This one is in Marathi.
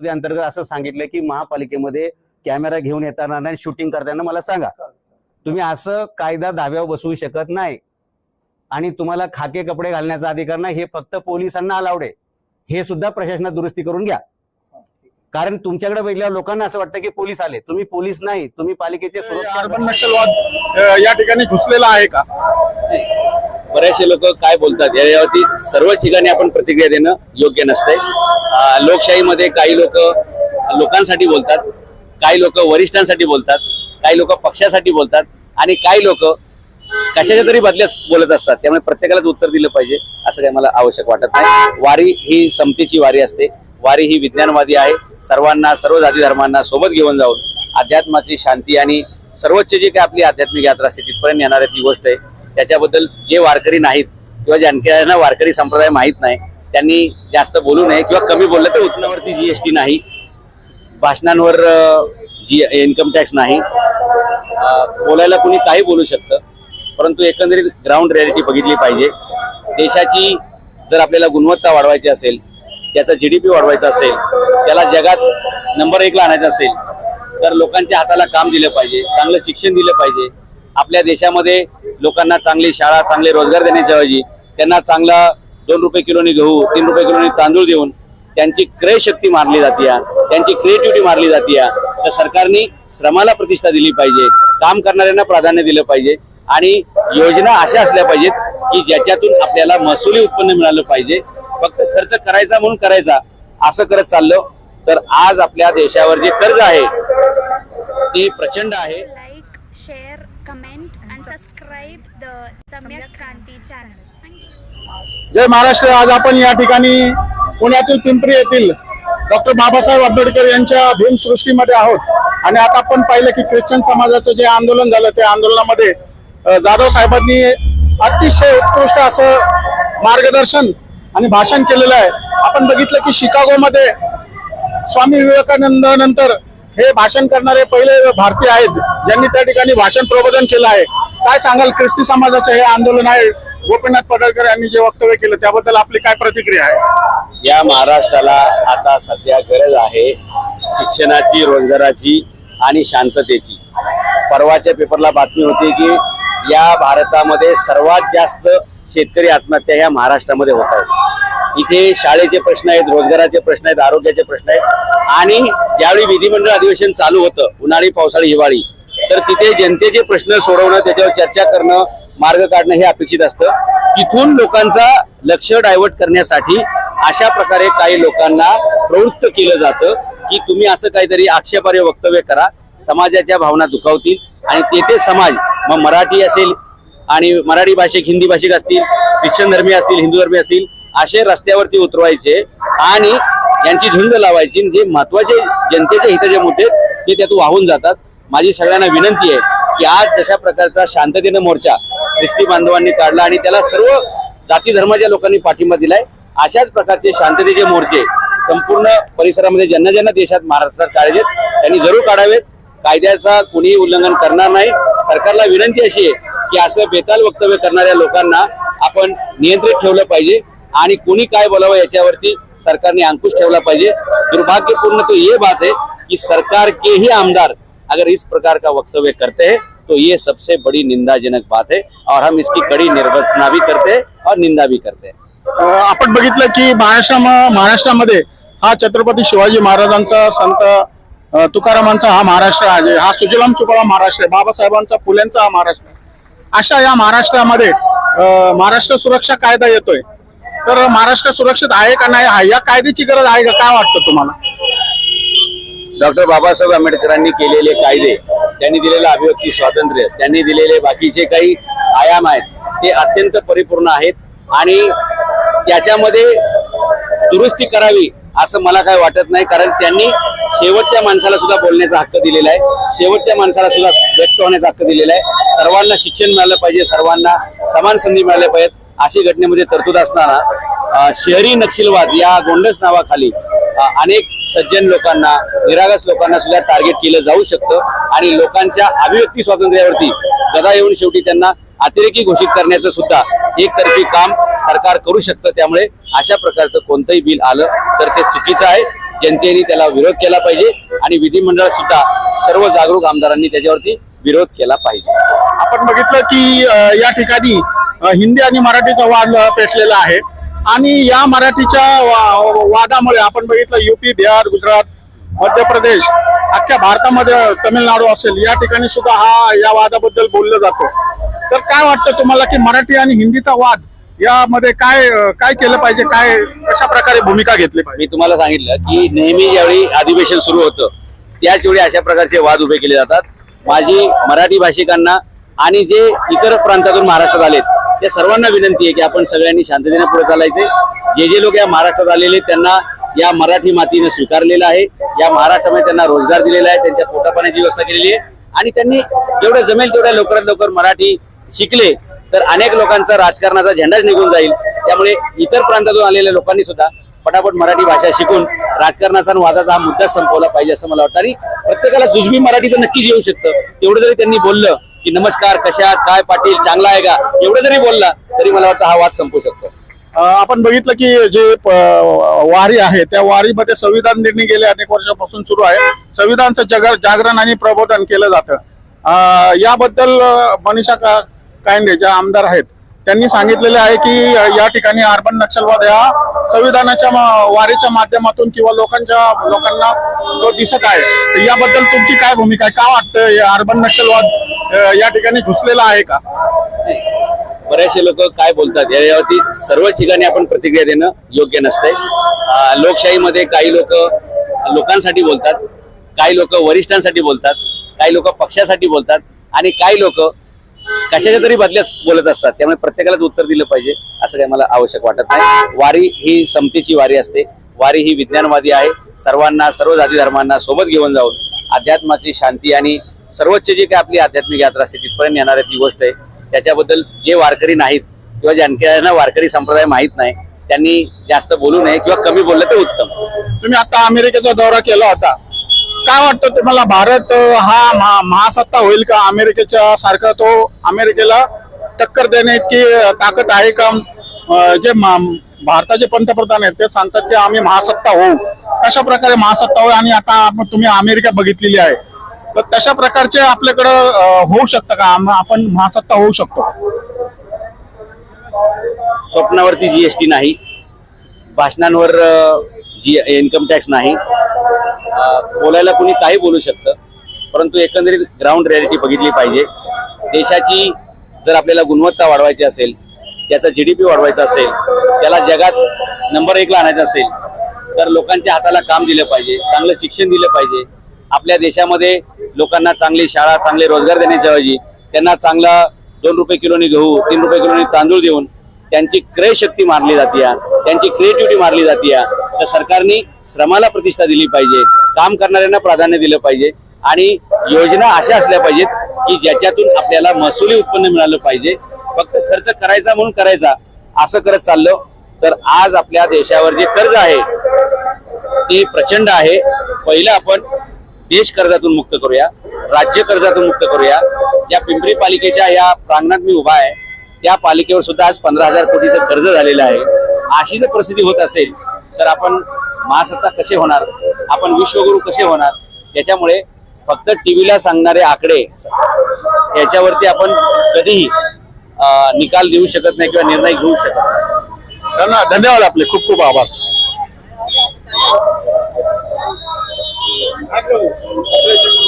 तुझ्या अंतर्गत असं सांगितलं की महापालिकेमध्ये कॅमेरा घेऊन येताना आणि शूटिंग करताना मला सांगा. तुम्ही असं कायदा धाब्यावर बसवू शकत नाही. आणि तुम्हाला खाके कपडे घालण्याचा अधिकार नाही. हे फक्त पोलिसांना अलाउड आहे. हे सुद्धा प्रशासनात दुरुस्ती करून घ्या. कारण तुमच्याकडे बघितल्यावर लोकांना असं वाटतं की पोलीस आले. तुम्ही पोलीस नाही. तुम्ही पालिकेचे सुरक्षा अर्बन नक्षलवाद या ठिकाणी घुसलेला आहे का? बरेचसे लोक काय बोलतात याच्यावरती सर्व ठिकाणी आपण प्रतिक्रिया देणं योग्य नसतंय. लोकशाहीमध्ये काही लोक लोकांसाठी बोलतात काही लोक वरिष्ठांसाठी बोलतात काही लोक पक्षासाठी बोलतात आणि काही लोक कशाच्या तरी बदल्यात बोलत असतात. त्यामुळे प्रत्येकालाच उत्तर दिलं पाहिजे असं काही मला आवश्यक वाटत नाही. वारी ही समतेची वारी असते. वारी ही विज्ञानवादी आहे. सर्वांना सर्व जाती धर्मांना सोबत घेऊन जाऊन अध्यात्माची शांती आणि सर्वोच्च जी काही आपली आध्यात्मिक यात्रा असते तिथपर्यंत येणार ती गोष्ट आहे. त्याच्याबद्दल जे वारकरी नाहीत किंवा ज्यांना वारकरी संप्रदाय माहीत नाही त्यांनी जास्त बोलू नये किंवा कमी बोललं तर उत्पन्नावरती जीएसटी नाही. भाषणांवर जी इन्कम टॅक्स नाही. बोलायला कुणी काही बोलू शकतं परंतु एकंदरीत ग्राउंड रियालिटी बघितली पाहिजे. देशाची जर आपल्याला गुणवत्ता वाढवायची असेल त्याचा जी डी पी वाढवायचा असेल त्याला जगात नंबर एकला आणायचा असेल तर लोकांच्या हाताला काम दिलं पाहिजे चांगलं शिक्षण दिलं पाहिजे. आपल्या देशामध्ये लोकांना चांगली शाळा चांगले रोजगार देण्याच्या ऐवजी त्यांना चांगला दोन रुपये किलोनी गहू तीन रुपये किलोनी तांदूळ देऊन त्यांची क्रय शक्ती मारली जाते त्यांची क्रिएटिव्हिटी मारली जाते तर सरकारने श्रमाला प्रतिष्ठा दिली पाहिजे काम करणाऱ्यांना प्राधान्य दिलं पाहिजे आणि योजना अशा असल्या पाहिजेत की ज्याच्यातून आपल्याला महसुली उत्पन्न मिळालं पाहिजे. फक्त खर्च करायचा म्हणून करायचा असं करत चाललं तर आज आपल्या देशावर जे कर्ज आहे ते प्रचंड आहे. जय महाराष्ट्र. आज आपण या ठिकाणी पुण्यातील पिंपरी येथील डॉक्टर बाबासाहेब आंबेडकर यांच्या भीमसृष्टीमध्ये आहोत. आणि आता आपण पाहिलं की ख्रिश्चन समाजाचं जे आंदोलन झालं त्या आंदोलनामध्ये जाधव साहेबांनी अतिशय उत्कृष्ट असं मार्गदर्शन आणि भाषण केलेलं आहे. आपण बघितलं की शिकागोमध्ये स्वामी विवेकानंद नंतर हे भाषण करणारे पहिले भारतीय आहेत ज्यांनी त्या ठिकाणी भाषण प्रबोधन केलं आहे. काय सांगाल? ख्रिस्ती समाजाचं हे आंदोलन आहे. गोपीनाथ पडळकर यांनी जे वक्तव्य केलं त्याबद्दल आपली काय प्रतिक्रिया आहे? या महाराष्ट्राला आता सध्या गरज आहे शिक्षणाची रोजगाराची आणि शांततेची. परवाच्या पेपरला बातमी होती की या भारतामध्ये सर्वात जास्त शेतकरी आत्महत्या ह्या महाराष्ट्रामध्ये होत आहेत इथे शाळेचे प्रश्न आहेत रोजगाराचे प्रश्न आहेत आरोग्याचे प्रश्न आहेत आणि ज्यावेळी विधिमंडळ अधिवेशन चालू होतं उन्हाळी पावसाळी हिवाळी तर तिथे जनतेचे प्रश्न सोडवणं त्याच्यावर चर्चा करणं मार्ग काढणं हे अपेक्षित असतं. तिथून लोकांचा लक्ष डायव्हर्ट करण्यासाठी अशा प्रकारे काही लोकांना प्रवृत्त केलं जातं की तुम्ही असं काहीतरी आक्षेपार्ह वक्तव्य करा समाजाच्या भावना दुखावतील आणि तेथे समाज मग मराठी असेल आणि मराठी भाषिक हिंदी भाषिक असतील ख्रिश्चन धर्मी असतील हिंदू धर्मी असतील असे रस्त्यावरती उतरवायचे आणि यांची झुंज लावायची. जे महत्त्वाचे जनतेच्या हिताचे मुद्दे ते त्यातून वाहून जातात. माझी सगळ्यांना विनंती आहे की आज जशा प्रकारचा शांततेनं मोर्चा ख्रिस्ती बांधवांनी काढला आणि त्याला सर्व जाती धर्माच्या लोकांनी पाठिंबा दिलाय अशाच प्रकारचे शांततेचे मोर्चे संपूर्ण परिसरामध्ये ज्यांना ज्यांना देशात महाराष्ट्रात काढायचे त्यांनी जरूर काढावेत. कायद्याचा कुणीही उल्लंघन करणार नाही. सरकारला विनंती अशी आहे की असं बेताल वक्तव्य करणाऱ्या लोकांना आपण नियंत्रित ठेवलं पाहिजे आणि कोणी काय बोलावं याच्यावरती सरकारने अंकुश ठेवला पाहिजे. दुर्भाग्यपूर्ण तो ये बात आहे की सरकार के ही आमदार अगर इस प्रकार का वक्तव्य करते हैं तो ये सबसे बड़ी निंदाजनक बात है और हम इसकी कड़ी निर्वसना भी करते हैं और निंदा भी करते हैं। आपण बघितलं की महाराष्ट्र महाराष्ट्रामध्ये हा छत्रपती शिवाजी महाराजांचा संत तुकारामांचा हा महाराष्ट्र आहे. हा सुजलाम सुफलाम महाराष्ट्र आहे. बाबासाहेबांचा फुल्यांचा हा महाराष्ट्र अशा या महाराष्ट्रामध्ये महाराष्ट्र सुरक्षा कायदा येतोय. तर महाराष्ट्र सुरक्षित आहे का नाही या कायद्याची गरज आहे का? काय वाटतं तुम्हाला? डॉक्टर बाबासाहेब आंबेडकरांनी केलेले कायदे त्यांनी दिलेलं अभिव्यक्ती स्वातंत्र्य त्यांनी दिलेले बाकीचे काही आयाम आहेत ते अत्यंत परिपूर्ण आहेत आणि त्याच्यामध्ये दुरुस्ती करावी असं मला काय वाटत नाही कारण त्यांनी शेवटच्या माणसाला सुद्धा बोलण्याचा हक्क दिलेला आहे. शेवटच्या माणसाला सुद्धा व्यक्त होण्याचा हक्क दिलेला आहे. सर्वांना शिक्षण मिळालं पाहिजे सर्वांना समान संधी मिळाल्या पाहिजेत अशी घटनेमध्ये तरतूद असताना शहरी नक्षलवाद या गोंडस नावाखाली अनेक सज्जन लोकांना निरागस लोकांना सुद्धा टार्गेट केलं जाऊ शकतं. आणि लोकांच्या अभिव्यक्ती स्वातंत्र्यावरती गदा येऊन शेवटी त्यांना अतिरेकी घोषित करण्याचं सुद्धा एकतर्फी काम सरकार करू शकतं. त्यामुळे अशा प्रकारचं कोणतंही बिल आलं तर ते चुकीचं आहे. जनतेने त्याला विरोध केला पाहिजे आणि विधिमंडळात सुद्धा सर्व जागरूक आमदारांनी त्याच्यावरती विरोध केला पाहिजे. आपण बघितलं की या ठिकाणी हिंदी आणि मराठीचा वाद पेटलेला आहे. आणि या मराठीच्या वा- वादामुळे आपण बघितलं युपी बिहार गुजरात मध्य प्रदेश अख्ख्या भारतामध्ये तमिळनाडू असेल या ठिकाणी सुद्धा हा या वादाबद्दल बोललं जातं. तर काय वाटतं तुम्हाला की मराठी आणि हिंदीचा वाद यामध्ये काय काय केलं पाहिजे काय कशा प्रकारे भूमिका घेतली पाहिजे? मी तुम्हाला सांगितलं की नेहमी ज्यावेळी अधिवेशन सुरू होतं त्याच वेळी अशा प्रकारचे वाद उभे केले जातात. माझी मराठी भाषिकांना आणि जे इतर प्रांतातून महाराष्ट्रात आलेत या सर्वांना विनंती आहे की आपण सगळ्यांनी शांततेने पुढे चालायचे. जे जे लोक या महाराष्ट्रात आलेले त्यांना या मराठी मातीने स्वीकारलेलं आहे. या महाराष्ट्रामध्ये त्यांना रोजगार दिलेला आहे त्यांच्या पोटापाण्याची व्यवस्था केलेली आहे. आणि त्यांनी जेवढं जमेल तेवढ्या लवकरात लवकर मराठी शिकले तर अनेक लोकांचा राजकारणाचा झेंडाच निघून जाईल. त्यामुळे इतर प्रांतातून आलेल्या लोकांनी सुद्धा पटापट मराठी भाषा शिकून राजकारणाचा आणि वादाचा हा मुद्दा संपवला पाहिजे असं मला वाटतं. आणि प्रत्येकाला जुजबी मराठी तर नक्कीच येऊ शकतं. तेवढं जरी त्यांनी बोललं की नमस्कार कशा काय पाटील चांगला आहे का? एवढं जरी बोलला तरी मला वाटतं हा वाद संपू शकतो. आपण बघितलं की जे वारी आहे त्या वारीमध्ये संविधान निर्णय गेले अनेक वर्षापासून सुरू आहे. संविधानचं जग जागरण आणि प्रबोधन केलं जातं. याबद्दल मनीषा का कायंदे ज्या आमदार आहेत त्यांनी सांगितलेले आहे की या ठिकाणी अर्बन नक्षलवाद हा संविधानाच्या वारीच्या माध्यमातून किंवा लोकांच्या लोकांना तो दिसत आहे याबद्दल तुमची काय भूमिका आहे? का वाटतं अर्बन नक्षलवाद या ठिकाणी घुसलेला आहे का? बरेचसे लोक काय बोलतात यावरती सर्व ठिकाणी आपण प्रतिक्रिया देणं योग्य नसतंय लोकशाहीमध्ये काही लोक लोकांसाठी बोलतात काही लोक वरिष्ठांसाठी बोलतात काही लोक पक्षासाठी बोलतात आणि काही लोक कशाच्या तरी बदल्यात बोलत असतात. त्यामुळे प्रत्येकालाच उत्तर दिलं पाहिजे असं काही मला आवश्यक वाटत नाही. वारी ही समतेची वारी असते. वारी ही विज्ञानवादी आहे. सर्वांना सर्व जाती धर्मांना सोबत घेऊन जाऊन अध्यात्माची शांती आणि सर्वोच्च जी काही आपली आध्यात्मिक यात्रा असते तिथपर्यंत येणारी ती गोष्ट आहे. त्याच्याबद्दल जे वारकरी नाहीत किंवा ज्यांना वारकरी संप्रदाय माहीत नाही त्यांनी जास्त बोलू नये किंवा कमी बोललं तर उत्तम. तुम्ही आता अमेरिकेचा दौरा केला होता. काय वाटतं तुम्हाला भारत हा महा- महासत्ता होईल का? अमेरिकेच्या सारखा तो अमेरिकेला टक्कर देणे इतकी ताकद आहे का? जे भारताचे पंतप्रधान आहेत ते सांगतात की आम्ही महासत्ता होऊ. कशा प्रकारे महासत्ता होऊ आणि आता आपण तुम्ही अमेरिका बघितलेली आहे. तर तशा प्रकारचे आपल्याकडं होऊ शकतं का? आपण महासत्ता होऊ शकतो. स्वप्नावरती जीएसटी नाही. भाषणांवर जी इन्कम टॅक्स नाही. बोलायला कुणी काही बोलू शकतं. परंतु एकंदरीत ग्राउंड रियालिटी बघितली पाहिजे. देशाची जर आपल्याला गुणवत्ता वाढवायची असेल त्याचा जी डी पी वाढवायचा असेल त्याला जगात नंबर एकला आणायचा असेल तर लोकांच्या हाताला काम दिलं पाहिजे चांगलं शिक्षण दिलं पाहिजे. आपल्या देशामध्ये लोकांना चांगली शाळा चांगले रोजगार देण्याच्या ऐवजी त्यांना चांगला दोन रुपये किलोनी गहू तीन रुपये किलोनी तांदूळ देऊन त्यांची क्रय शक्ती मारली जाते त्यांची क्रिएटिव्हिटी मारली जाते तर सरकारने श्रमाला प्रतिष्ठा दिली पाहिजे काम करणाऱ्यांना प्राधान्य दिलं पाहिजे आणि योजना अशा असल्या पाहिजेत की ज्याच्यातून आपल्याला महसुली उत्पन्न मिळालं पाहिजे. फक्त खर्च करायचा म्हणून करायचा असं करत चाललो तर आज आपल्या देशावर जे कर्ज आहे ते प्रचंड आहे. पहिलं आपण देश कर्जातून मुक्त करूया राज्य कर्जातून मुक्त करूया. या पिंपरी पालिकेच्या या प्रांगणात मी उभा आहे. त्या पालिकेवर सुद्धा आज पंधरा हजार कोटीचं कर्ज झालेलं आहे. अशी जर प्रसिद्धी होत असेल तर आपण महासत्ता कसे होणार? आपण विश्वगुरु कसे होणार? त्याच्यामुळे फक्त टीव्हीला सांगणारे आकडे याच्यावरती आपण कधीही निकाल देऊ शकत नाही किंवा निर्णय घेऊ शकत नाही. धन्यवाद आपले. खूप खूप आभार. 二十五五十